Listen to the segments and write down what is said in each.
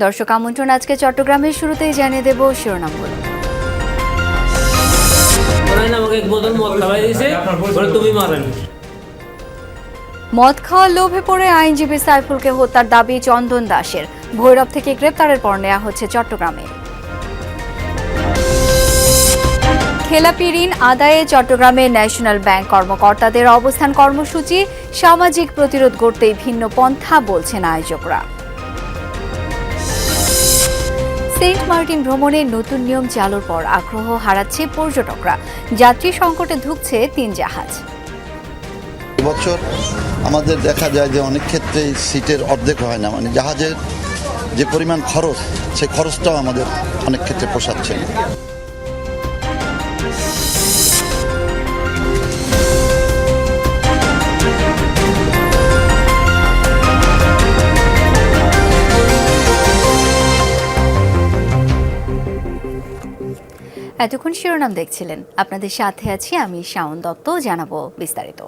দর্শক আমন্ত্রণ আজকে চট্টগ্রামের শুরুতেই জানিয়ে দেব শিরোনামগুলো আমাকে এক বোতল মদ খাওয়াই দিয়েছে তুমি মারেন। মদ খাওয়ার লোভে পড়ে আইনজীবী সাইফুলকে হত্যার দাবি চন্দন দাসের। ভৈরব থেকে গ্রেপ্তারের পর নেওয়া হচ্ছে চট্টগ্রামে। খেলাপি ঋণ আদায়ে চট্টগ্রামে ন্যাশনাল ব্যাংক কর্মকর্তাদের অবস্থান কর্মসূচি সামাজিক প্রতিরোধ গড়তেই ভিন্ন পন্থা বলছেন আয়োজকরা। সেন্ট মার্টিন ভ্রমণে নতুন নিয়ম চালুর পর আগ্রহ হারাচ্ছে পর্যটকরা। যাত্রী সংকটে ঢুকছে তিন জাহাজ। এবছর আমাদের দেখা যায় যে অনেক ক্ষেত্রে সিটের অর্ধেক হয় না। মানে জাহাজের যে পরিমাণ খরচ সেই খরচটাও আমাদের অনেক ক্ষেত্রে পোষাচ্ছে না। এতক্ষণ শিরোনাম দেখছিলেন। আপনাদের সাথে আছি আমি শাওন দত্ত, জানাব বিস্তারিত।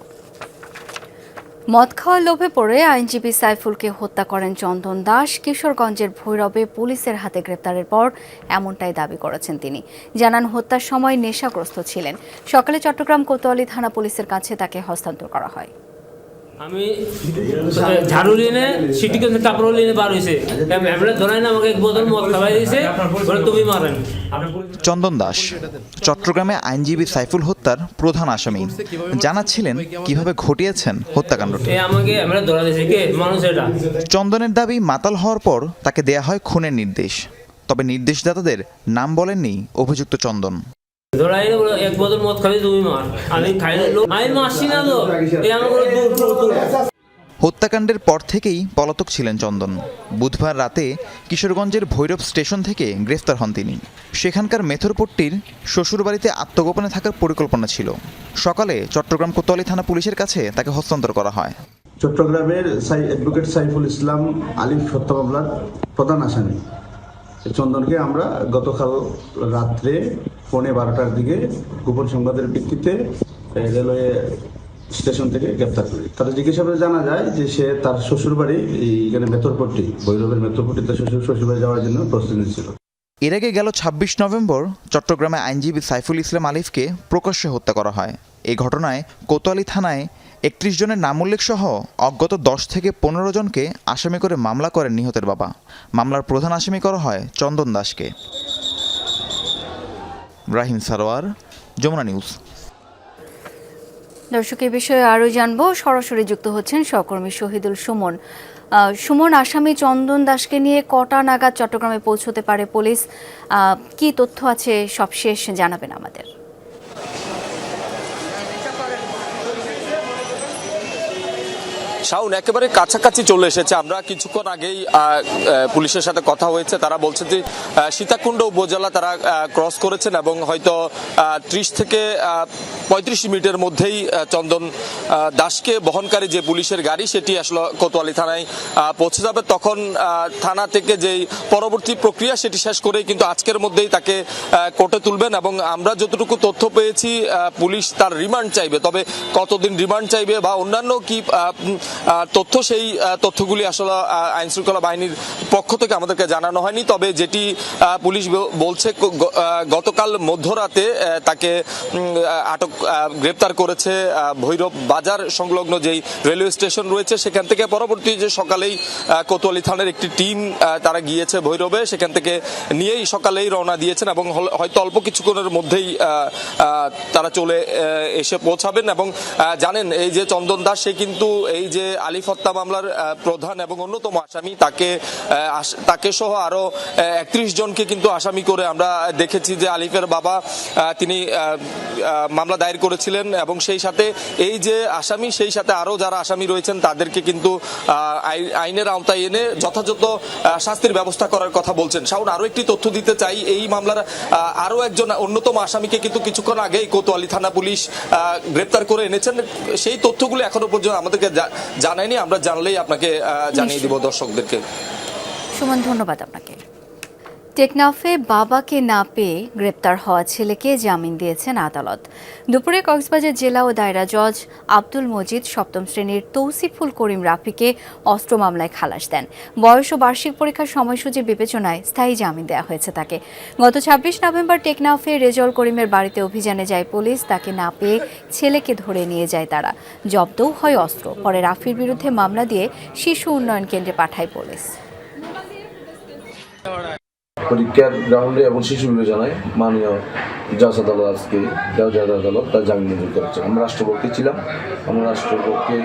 মদ খাওয়ার লোভে পড়ে আইনজীবী সাইফুলকে হত্যা করেন চন্দন দাস। কিশোরগঞ্জের ভৈরবে পুলিশের হাতে গ্রেপ্তারের পর এমনটাই দাবি করেছেন তিনি। জানান, হত্যার সময় নেশাগ্রস্ত ছিলেন। সকালে চট্টগ্রাম কোতোয়ালি থানা পুলিশের কাছে তাকে হস্তান্তর করা হয়। আমি ঝাড়ু লিনে সিটি কেন্দ্রে কাপড় লিনে বার হয়েছে এমনি ধরাই না আমাকে এক বোতল মদ খাওয়াই দিয়েছে বলে তুমি মারেন। চন্দন দাস চট্টগ্রামে আইনজীবী সাইফুল হত্যার প্রধান আসামি। জানাচ্ছিলেন কীভাবে ঘটিয়েছেন হত্যাকাণ্ডটি। এ আমাকে এমনি ধরা দিয়েছে কে? মানুষ এটা। চন্দনের দাবি মাতাল হওয়ার পর তাকে দেয়া হয় খুনের নির্দেশ। তবে নির্দেশদাতাদের নাম বলেননি অভিযুক্ত চন্দন। ধরাই না বলে এক বোতল মদ খাবি তুমি মার। আমি খাই আমি মারছি না তো। এ আমাকে বলে দূর দূর দূর হত্যাকাণ্ডের পর থেকেই পলাতক ছিলেন চন্দন। বুধবার রাতে কিশোরগঞ্জের ভৈরব স্টেশন থেকে গ্রেফতার হন তিনি। সেখানকার মেথরপট্টির শ্বশুরবাড়িতে আত্মগোপনে থাকার পরিকল্পনা ছিল। সকালে চট্টগ্রাম কোতোয়ালি থানা পুলিশের কাছে তাকে হস্তান্তর করা হয়। চট্টগ্রামের সাই অ্যাডভোকেট সাইফুল ইসলাম আলিফ হত্যা মামলার প্রধান আসামি। চন্দনকে আমরা গতকাল রাত্রে পৌনে বারোটার দিকে গোপন সংবাদের ভিত্তিতে রেলওয়ে স্টেশন থেকে গ্রেপ্তার করি। তার জিজ্ঞাসাবাদে জানা যায় যে সে তার শ্বশুরবাড়ি, এইখানে মেথরপট্টি, ভৈরবের মেথরপট্টিতে শ্বশুর, শ্বশুরবাড়ি যাওয়ার জন্য প্রস্তুতি নিচ্ছিল। এর আগে গেল ছাব্বিশ নভেম্বর চট্টগ্রামে আইনজীবী সাইফুল ইসলাম আলিফকে প্রকাশ্যে হত্যা করা হয়। এই ঘটনায় কোতোয়ালি থানায় একত্রিশ জনের নাম উল্লেখ সহ অজ্ঞত দশ থেকে পনেরো জনকে আসামি করে মামলা করেন নিহতের বাবা। মামলার প্রধান আসামি করা হয় চন্দন দাসকে। রাহিম সারোয়ার, যমুনা নিউজ। দর্শক, এ বিষয়ে আরও জানব। সরাসরি যুক্ত হচ্ছেন সহকর্মী শহীদুল সুমন। সুমন, আসামি চন্দন দাসকে নিয়ে কটা নাগাদ চট্টগ্রামে পৌঁছতে পারে পুলিশ? কি তথ্য আছে? সবশেষ জানাবেন আমাদের। শাউন একেবারে কাছাকাছি চলে এসেছে। আমরা কিছুক্ষণ আগেই পুলিশের সাথে কথা হয়েছে। তারা বলছে যে সীতাকুণ্ড উপজেলা তারা ক্রস করেছেন এবং হয়তো ত্রিশ থেকে পঁয়ত্রিশ মিনিটের মধ্যেই চন্দন দাসকে বহনকারী যে পুলিশের গাড়ি, সেটি আসলে কোতোয়ালি থানায় পৌঁছে যাবে। তখন থানা থেকে যেই পরবর্তী প্রক্রিয়া, সেটি শেষ করেই কিন্তু আজকের মধ্যেই তাকে কোর্টে তুলবেন এবং আমরা যতটুকু তথ্য পেয়েছি পুলিশ তার রিমান্ড চাইবে। তবে কতদিন রিমান্ড চাইবে বা অন্যান্য কি তথ্য সেই তথ্যগুলি আসলে আইন শৃঙ্খলা বাহিনীর পক্ষ থেকে আমাদেরকে জানানো হয়নি। তবে যেটি পুলিশ বলছে গতকাল মধ্যরাতে তাকে আটক গ্রেপ্তার করেছে ভৈরব বাজার সংলগ্ন যেই রেলওয়ে স্টেশন রয়েছে, সেখান থেকে পরবর্তী যে সকালেই কোতোয়ালি থানার একটি টিম তারা গিয়েছে ভৈরবে, সেখান থেকে নিয়েই সকালেই রওনা দিয়েছেন এবং হয়তো অল্প কিছুক্ষণের মধ্যেই তারা চলে এসে পৌঁছাবেন এবং জানেন, এই যে চন্দন দাস, সে কিন্তু এই যে আলিফ হত্যা মামলার প্রধান এবং অন্যতম আসামি, তাকে তাকে সহ আরও একত্রিশ জনকে কিন্তু আসামি করে আমরা দেখেছি যে আলিফের বাবা তিনি মামলা দায়ের করেছিলেন এবং সেই সাথে এই যে আসামি, সেই সাথে আরও যারা আসামি রয়েছেন, তাদেরকে কিন্তু আইনের আওতায় এনে যথাযথ শাস্তির ব্যবস্থা করার কথা বলছেন। শাওন, আরও একটি তথ্য দিতে চাই, এই মামলার আরও একজন অন্যতম আসামিকে কিন্তু কিছুক্ষণ আগেই কোতোয়ালি থানা পুলিশ গ্রেপ্তার করে এনেছেন। সেই তথ্যগুলো এখনও পর্যন্ত আমাদেরকে জা- জানায়নি আমরা জানলেই আপনাকে জানিয়ে দিব দর্শকদেরকে। সুমন ধন্যবাদ আপনাকে। টেকনাফে বাবাকে না পেয়ে গ্রেপ্তার হওয়া ছেলেকে জামিন দিয়েছেন আদালত। দুপুরে কক্সবাজার জেলা ও দায়রা জজ আব্দুল মজিদ সপ্তম শ্রেণির তৌসিফুল করিম রাফিকে অস্ত্র মামলায় খালাস দেন। বয়স ও বার্ষিক পরীক্ষার সময়সূচি বিবেচনায় স্থায়ী জামিন দেওয়া হয়েছে তাকে। গত ছাব্বিশ নভেম্বর টেকনাফে রেজল করিমের বাড়িতে অভিযানে যায় পুলিশ, তাকে না পেয়ে ছেলেকে ধরে নিয়ে যায় তারা। জব্দও হয় অস্ত্র, পরে রাফির বিরুদ্ধে মামলা দিয়ে শিশু উন্নয়ন কেন্দ্রে পাঠায় পুলিশ। পরীক্ষার গ্রাউন্ডে এবং শিশু বিবেচনায় মাননীয় জজ আদালত আজকে জজ আদালত তার জামিন মঞ্জুর করেছে। আমরা রাষ্ট্রপক্ষে ছিলাম, আমরা রাষ্ট্রপক্ষে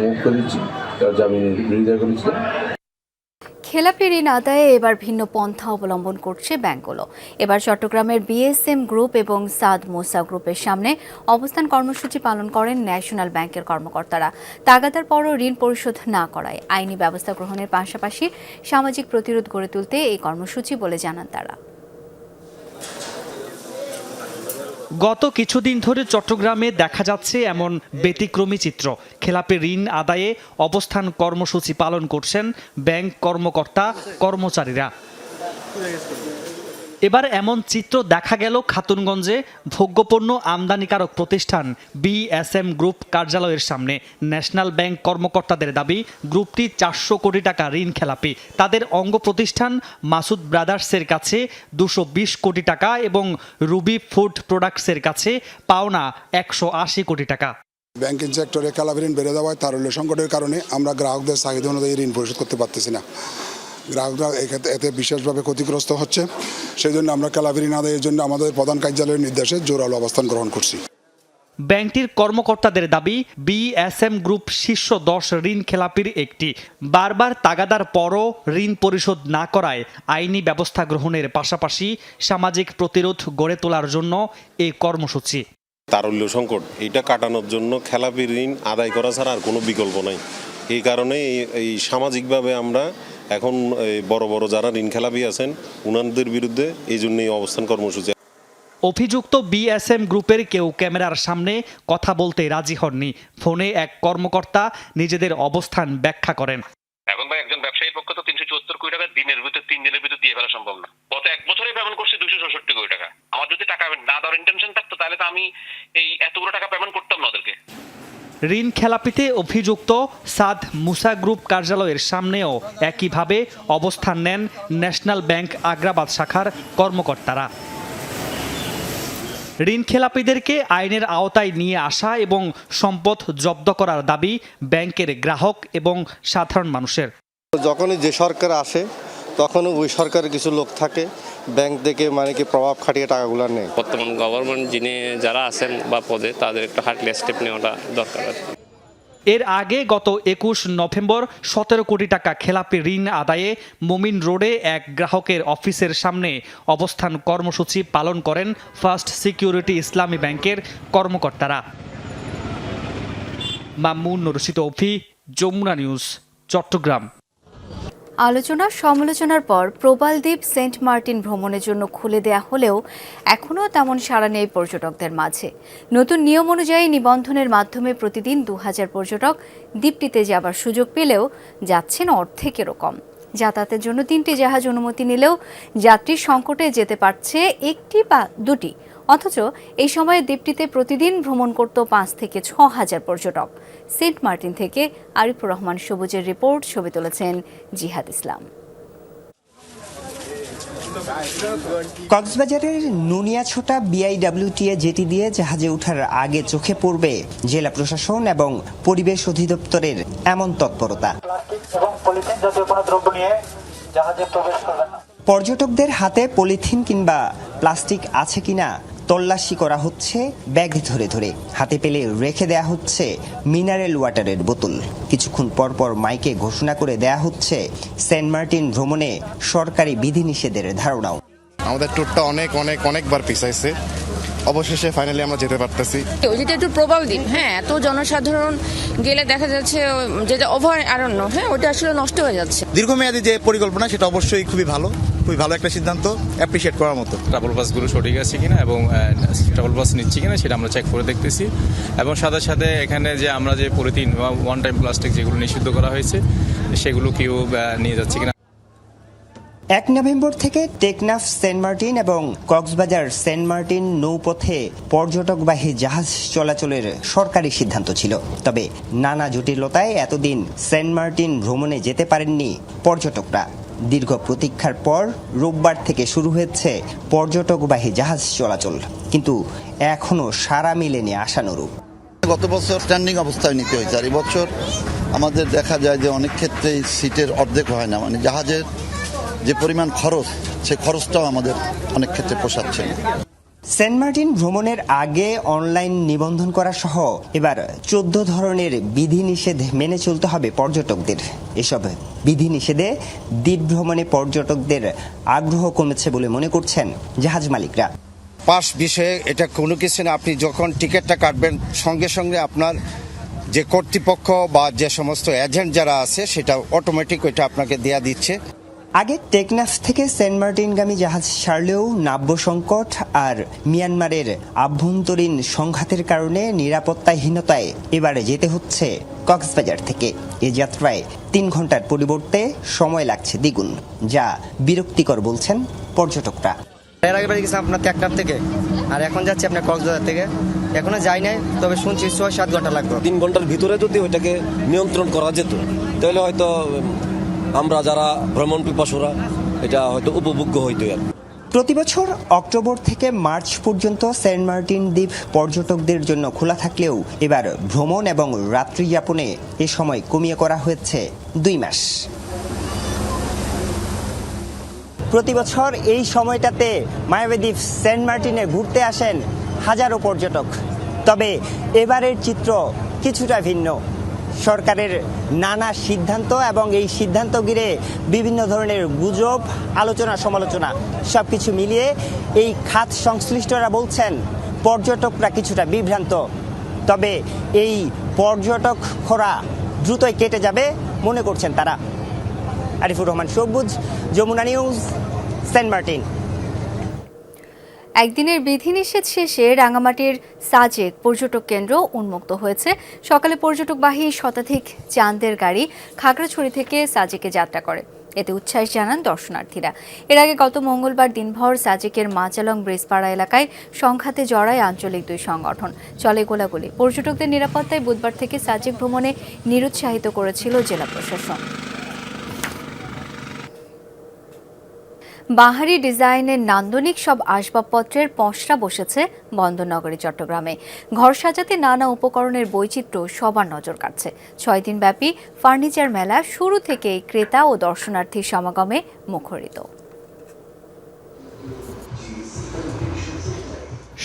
মুখ করেছি, তার জামিনের বিরোধিতা করেছিলাম। খেলাপি ঋণ আদায়ে এবার ভিন্ন পন্থা অবলম্বন করছে ব্যাংকগুলো এবার চট্টগ্রামের বিএসএম গ্রুপ এবং সাদ মোসা গ্রুপের সামনে অবস্থান কর্মসূচি পালন করেন ন্যাশনাল ব্যাংকের কর্মকর্তারা। তাগাদার পরও ঋণ পরিশোধ না করায়। আইনি ব্যবস্থা গ্রহণের পাশাপাশি সামাজিক প্রতিরোধ গড়ে তুলতে এই কর্মসূচি বলে জানান তারা। গত কিছুদিন ধরে চট্টগ্রামে দেখা যাচ্ছে এমন ব্যতিক্রমী চিত্র। খেলাপে ঋণ আদায়ে অবস্থান কর্মসূচি পালন করছেন ব্যাংক কর্মকর্তা, কর্মচারীরা। এবার এমন চিত্র দেখা গেল খাতুনগঞ্জে ভোগ্যপণ্য আমদানিকারক প্রতিষ্ঠান বিএসএম গ্রুপ কার্যালয়ের সামনে। ন্যাশনাল ব্যাংক কর্মকর্তাদের দাবি, গ্রুপটি চারশো কোটি টাকা ঋণ খেলাপি। তাদের অঙ্গ প্রতিষ্ঠান মাসুদ ব্রাদার্সের কাছে দুশো কোটি টাকা এবং রুবি ফুড প্রোডাক্টসের কাছে পাওনা একশো আশি কোটি টাকা। ব্যাংকিং সেক্টরে কালাভি ঋণ বেড়ে যাওয়ায় তারল্য সংকটের কারণে আমরা গ্রাহকদের চাহিদা অনুযায়ী ঋণ পরিশোধ করতে পারতেছি না। গ্রাহকরা এক্ষেত্রে এতে বিশেষভাবে ক্ষতিগ্রস্ত হচ্ছে। সেই জন্য আমরা কালাভি ঋণ আদায়ের জন্য আমাদের প্রধান কার্যালয়ের নির্দেশে জোরালো অবস্থান গ্রহণ করছি। ব্যাংকটির কর্মকর্তাদের দাবি বিএসএম গ্রুপ শীর্ষ দশ ঋণ খেলাপির একটি। বারবার তাগাদার পরও ঋণ পরিশোধ না করায় আইনি ব্যবস্থা গ্রহণের পাশাপাশি সামাজিক প্রতিরোধ গড়ে তোলার জন্য এই কর্মসূচি। তারল্য সংকট এটা কাটানোর জন্য খেলাপি ঋণ আদায় করা ছাড়া আর কোনো বিকল্প নাই। এই কারণে এই সামাজিকভাবে আমরা এখন বড় বড় যারা ঋণ খেলাপি আছেন, উনাদের বিরুদ্ধে এই জন্যই অবস্থান কর্মসূচি। অভিযুক্ত বিএসএম গ্রুপের কেউ ক্যামেরার সামনে কথা বলতে রাজি হননি। ফোনে এক কর্মকর্তা নিজেদের অবস্থান ব্যাখ্যা করেন। এখন ভাই একজন ব্যবসায়ীর পক্ষে তো তিনশো চুয়াত্তর কোটি টাকা দিনের ভিতর তিন দিনের ভিতর দিয়ে ফেলা সম্ভব না। গত এক বছরে পেমেন্ট করছি দুশো চৌষট্টি কোটি টাকা। আমার যদি টাকা না দেওয়ার ইন্টেনশন থাকতো, তাহলে তো আমি এই এতগুলো টাকা পেমেন্ট করতাম না ওদেরকে। ঋণ খেলাপিতে অভিযুক্ত সাদ মুসা গ্রুপ কার্যালয়ের সামনেও একইভাবে অবস্থান নেন ন্যাশনাল ব্যাংক আগ্রাবাদ শাখার কর্মকর্তারা। ঋণ খেলাপিদেরকে আইনের আওতায় নিয়ে আসা এবং সম্পদ জব্দ করার দাবি ব্যাংকের গ্রাহক এবং সাধারণ মানুষের। যখনই যে সরকার আসে তখন ওই সরকারের কিছু লোক থাকে ব্যাংক থেকে মানে কি প্রভাব খাটিয়ে টাকাগুলো নেয়। বর্তমান গভর্নমেন্ট যিনি যারা আছেন বা পদে তাদের একটু হার্টলি স্টেপ নেওয়াটা দরকার। আছে এর আগে গত একুশ নভেম্বর সতেরো কোটি টাকা খেলাপি ঋণ আদায়ে মোমিন রোডে এক গ্রাহকের অফিসের সামনে অবস্থান কর্মসূচি পালন করেন ফার্স্ট সিকিউরিটি ইসলামী ব্যাংকের কর্মকর্তারা। মামুন রশিদ অফি, যমুনা নিউজ, চট্টগ্রাম। আলোচনা সমালোচনার পর প্রবালদ্বীপ সেন্ট মার্টিন ভ্রমণের জন্য খুলে দেয়া হলেও এখনও তেমন সাড়া নেই পর্যটকদের মাঝে। নতুন নিয়ম অনুযায়ী নিবন্ধনের মাধ্যমে প্রতিদিন দু হাজার পর্যটক দ্বীপটিতে যাবার সুযোগ পেলেও যাচ্ছেন অর্ধেকেরও কম। যাতায়াতের জন্য তিনটি জাহাজ অনুমতি নিলেও যাত্রী সংকটে যেতে পারছে একটি বা দুটি অথচ এই সময়ে দ্বীপটিতে প্রতিদিন ভ্রমণ করত পাঁচ থেকে ছ হাজার পর্যটক। সেন্ট মার্টিন থেকে আরিফুর রহমান সবুজের রিপোর্ট ছবি তুলেছেন জিহাদ ইসলাম। কক্সবাজারের নুনিয়াছোটা বিআইডব্লিউটিএ জেটি দিয়ে জাহাজে ওঠার আগে চোখে পড়বে জেলা প্রশাসন এবং পরিবেশ অধিদপ্তরের এমন তৎপরতা। পর্যটকদের হাতে পলিথিন কিংবা প্লাস্টিক আছে কিনা তল্লাশি করা হচ্ছে ব্যাগ ধরে ধরে। হাতে পেলে রেখে দেয়া হচ্ছে মিনারেল ওয়াটারের বোতল। কিছুক্ষণ পর পর মাইকে ঘোষণা করে দেয়া হচ্ছে সেন্ট মার্টিন ভ্রমণে সরকারি বিধিনিষেধের ধারণাও। আমাদের ট্যুরটা অনেক অনেক, অনেকবার পিছাইছে। অবশেষে ফাইনালি আমরা যেতে পারতেছি। যেটা একটু প্রবল দিন হ্যাঁ এত জনসাধারণ গেলে দেখা যাচ্ছে যেটা ওভার আরণ্য হ্যাঁ ওটা আসলে নষ্ট হয়ে যাচ্ছে। দীর্ঘমেয়াদী যে পরিকল্পনা সেটা অবশ্যই খুবই ভালো খুবই ভালো একটা সিদ্ধান্ত অ্যাপ্রিসিয়েট করার মতো। ট্রাভেল বাসগুলো সঠিক আছে কিনা এবং ট্রাভেল বাস নিচ্ছি কিনা সেটা আমরা চেক করে দেখতেছি। এবং সাথে সাথে এখানে যে আমরা যে পলিথিন বা ওয়ান টাইম প্লাস্টিক যেগুলো নিষিদ্ধ করা হয়েছে সেগুলো কেউ নিয়ে যাচ্ছে কিনা। এক নভেম্বর থেকে টেকনাফ, সেন্ট মার্টিন এবং কক্সবাজার সেন্ট মার্টিন নৌপথে পর্যটকবাহী জাহাজ চলাচলের সরকারি সিদ্ধান্ত ছিল। তবে নানা জটিলতায় এতদিন সেন্ট মার্টিন ভ্রমণে যেতে পারেননি পর্যটকরা। দীর্ঘ প্রতীক্ষার পর রোববার থেকে শুরু হয়েছে পর্যটকবাহী জাহাজ চলাচল। কিন্তু এখনও সারা মিলেনি আশানুরূপ। গত বছর স্ট্যান্ডিং অবস্থায় নিতে হয়েছে। আর এবছর আমাদের দেখা যায় যে অনেক ক্ষেত্রেই সিটের অর্ধেক হয় না। মানে জাহাজের যে পরিমাণ খরচ সেই খরচটাও আমাদের অনেক ক্ষেত্রে পোষাচ্ছে না। সেন্ট মার্টিন ভ্রমণের আগে অনলাইন নিবন্ধন করা সহ এবার চোদ্দ ধরনের বিধিনিষেধ মেনে চলতে হবে পর্যটকদের। এসব বিধিনিষেধে দ্বীপ ভ্রমণে পর্যটকদের আগ্রহ কমেছে বলে মনে করছেন জাহাজ মালিকরা। পাস বিষয়ে এটা কোনো কিছু না আপনি যখন টিকিটটা কাটবেন সঙ্গে সঙ্গে আপনার যে কর্তৃপক্ষ বা যে সমস্ত এজেন্ট যারা আছে সেটা অটোমেটিক ওইটা আপনাকে দেয়া দিচ্ছে। আগে টেকনাফ থেকে সেন্ট মার্টিনগামী জাহাজ ছাড়লেও নাব্য সংকট আর মিয়ানমারের আভ্যন্তরীণ সংঘাতের কারণে নিরাপত্তাহীনতায় এবারে যেতে হচ্ছে কক্সবাজার থেকে। এ যাত্রায় তিন ঘণ্টার পরিবর্তে সময় লাগছে দ্বিগুণ যা বিরক্তিকর বলছেন পর্যটকরা। এর আগে বাড়ি গেছিলাম আপনার ট্যাক্টার থেকে আর এখন যাচ্ছি আপনার কক্সবাজার থেকে। এখনও যাই নাই তবে শুনছি ছয় সাত ঘণ্টা লাগবে। তিন ঘণ্টার ভিতরে যদি ওইটাকে নিয়ন্ত্রণ করা যেত তাহলে হয়তো আমরা যারা ভ্রমণ পিপাসুরা, এটা হয়তো উপভোগ্য হইতো আর। প্রতি বছর অক্টোবর থেকে মার্চ পর্যন্ত সেন্ট মার্টিন দ্বীপ পর্যটকদের জন্য খোলা থাকলেও এবার ভ্রমণ এবং রাত্রিযাপনে এ সময় কমিয়ে করা হয়েছে দুই মাস। প্রতি বছর এই সময়টাতে মায়াবী দ্বীপ সেন্ট মার্টিনে ঘুরতে আসেন হাজারো পর্যটক। তবে এবারের চিত্র কিছুটা ভিন্ন। সরকারের নানা সিদ্ধান্ত এবং এই সিদ্ধান্ত ঘিরে বিভিন্ন ধরনের গুজব, আলোচনা, সমালোচনা সব কিছু মিলিয়ে এই খাত সংশ্লিষ্টরা বলছেন, পর্যটকরা কিছুটা বিভ্রান্ত। তবে এই পর্যটক খরা দ্রুতই কেটে যাবে মনে করছেন তারা। আরিফুর রহমান সবুজ, যমুনা নিউজ, সেন্ট মার্টিন। একদিনের বিধিনিষেধ শেষে রাঙামাটির সাজেক পর্যটক কেন্দ্র উন্মুক্ত হয়েছে। সকালে পর্যটকবাহী শতাধিক চাঁদের গাড়ি খাগড়াছড়ি থেকে সাজেকে যাত্রা করে। এতে উচ্ছ্বাস জানান দর্শনার্থীরা। এর আগে গত মঙ্গলবার দিনভর সাজেকের মাচালং ব্রিজপাড়া এলাকায় সংঘাতে জড়ায় আঞ্চলিক দুই সংগঠন। চলে গোলাগুলি। পর্যটকদের নিরাপত্তায় বুধবার থেকে সাজেক ভ্রমণে নিরুৎসাহিত করেছিল জেলা প্রশাসন। বাহারি ডিজাইনের নান্দনিক সব আসবাবপত্রের পসরা বসেছে বন্দরনগরী, চট্টগ্রামে। ঘর সাজাতে নানা উপকরণের বৈচিত্র্য সবার নজর কাটছে ছয় দিনব্যাপী ফার্নিচার মেলা শুরু থেকেই ক্রেতা ও দর্শনার্থীর সমাগমে মুখরিত।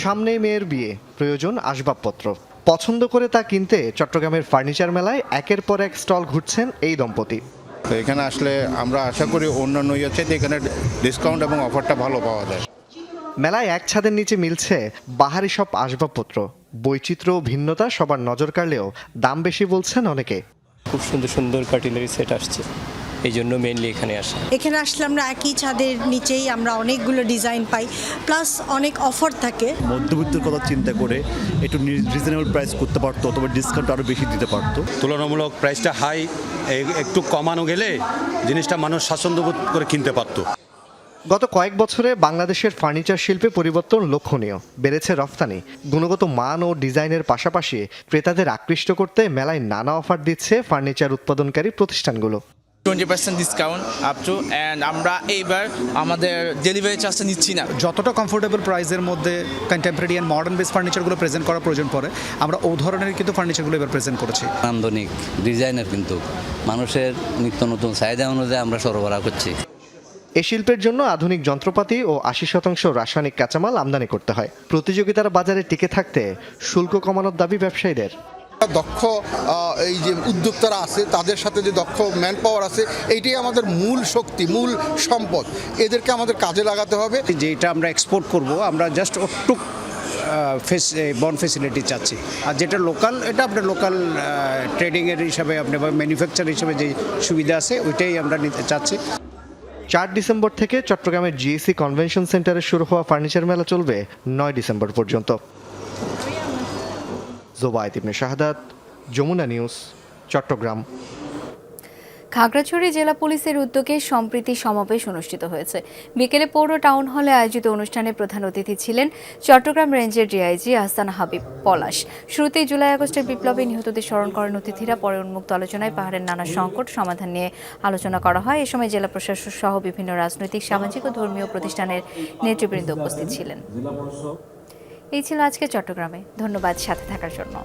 সামনেই মেয়ের বিয়ে, প্রয়োজন আসবাবপত্র। পছন্দ করে তা কিনতে চট্টগ্রামের ফার্নিচার মেলায় একের পর এক স্টল ঘুরছেন এই দম্পতি। তো এখানে আসলে আমরা আশা করি অন্যান্য ইয়ের চাইতে এখানে ডিসকাউন্ট এবং অফারটা ভালো পাওয়া যায়। মেলায় এক ছাদের নিচে মিলছে বাহারি সব আসবাবপত্র। বৈচিত্র্য ও ভিন্নতা সবার নজর কাড়লেও দাম বেশি বলছেন অনেকে। খুব সুন্দর সুন্দর কাটিলারি সেট আসছে। এই জন্য মেনলি এখানে আসা। এখানে আসলে আমরা একই ছাদের নিচেই আমরা অনেকগুলো ডিজাইন পাই প্লাস অনেক অফার থাকে। মধ্যবিত্তের কথা চিন্তা করে একটু রিজনেবল প্রাইস করতে পারতো অথবা ডিসকাউন্ট আরও বেশি দিতে পারতো। তুলনামূলক প্রাইসটা হাই একটু কমানো গেলে জিনিসটা মানুষ স্বাচ্ছন্দ্য বোধ করে কিনতে পারতো। গত কয়েক বছরে বাংলাদেশের ফার্নিচার শিল্পে পরিবর্তন লক্ষণীয় বেড়েছে রফতানি। গুণগত মান ও ডিজাইনের পাশাপাশি ক্রেতাদের আকৃষ্ট করতে মেলায় নানা অফার দিচ্ছে ফার্নিচার উৎপাদনকারী প্রতিষ্ঠানগুলো। Twenty percent discount up to and আমরা এইবার আমাদের ডেলিভারি চার্জটা নিচ্ছি না। যতটা কমফোর্টেবল প্রাইসের মধ্যে কন্টেম্পোরারি অ্যান্ড মডার্ন বেস ফার্নিচারগুলো প্রেজেন্ট করার প্রয়োজন পড়ে আমরা ও ধরনের কিন্তু ফার্নিচারগুলো এবার প্রেজেন্ট করেছি। নান্দনিক ডিজাইনের কিন্তু মানুষের নিত্য নতুন চাহিদা অনুযায়ী আমরা সরবরাহ করছি। এ শিল্পের জন্য আধুনিক যন্ত্রপাতি ও আশি শতাংশ রাসায়নিক কাঁচামাল আমদানি করতে হয়। প্রতিযোগিতার বাজারে টিকে থাকতে শুল্ক কমানোর দাবি ব্যবসায়ীদের। দক্ষ এই যে উদ্যোক্তারা আছে তাদের সাথে যে দক্ষ ম্যান পাওয়ার আছে এইটাই আমাদের মূল শক্তি মূল সম্পদ। এদেরকে আমাদের কাজে লাগাতে হবে। যেটা আমরা এক্সপোর্ট করব আমরা জাস্ট অটুক ফেস বন ফেসিলিটি চাচ্ছি। আর যেটা লোকাল এটা আপনার লোকাল ট্রেডিংয়ের হিসাবে আপনি বা ম্যানুফ্যাকচার হিসাবে যে সুবিধা আছে ওইটাই আমরা নিতে চাচ্ছি। চার ডিসেম্বর থেকে চট্টগ্রামের জিএসি কনভেনশন সেন্টারে শুরু হওয়া ফার্নিচার মেলা চলবে নয় ডিসেম্বর পর্যন্ত। জোবায়ত ইবনে শাহাদাত যমুনা নিউজ চট্টগ্রাম। খাগড়াছড়ি জেলা পুলিশের উদ্যোগে সম্প্রীতি সমাবেশ অনুষ্ঠিত হয়েছে। বিকেলে পৌর টাউন হলে আয়োজিত অনুষ্ঠানে প্রধান অতিথি ছিলেন চট্টগ্রাম রেঞ্জের ডিআইজি আহসান হাবিব পলাশ। শুরুতেই জুলাই আগস্টের বিপ্লবে নিহতদের স্মরণ করেন অতিথিরা পরে উন্মুক্ত আলোচনায় পাহাড়ের নানা সংকট সমাধান নিয়ে আলোচনা করা হয়। এ সময় জেলা প্রশাসক সহ বিভিন্ন রাজনৈতিক সামাজিক ও ধর্মীয় প্রতিষ্ঠানের নেতৃবৃন্দ উপস্থিত ছিলেন। এই ছিল আজকে চট্টগ্রামে। ধন্যবাদ সাথে থাকার জন্য।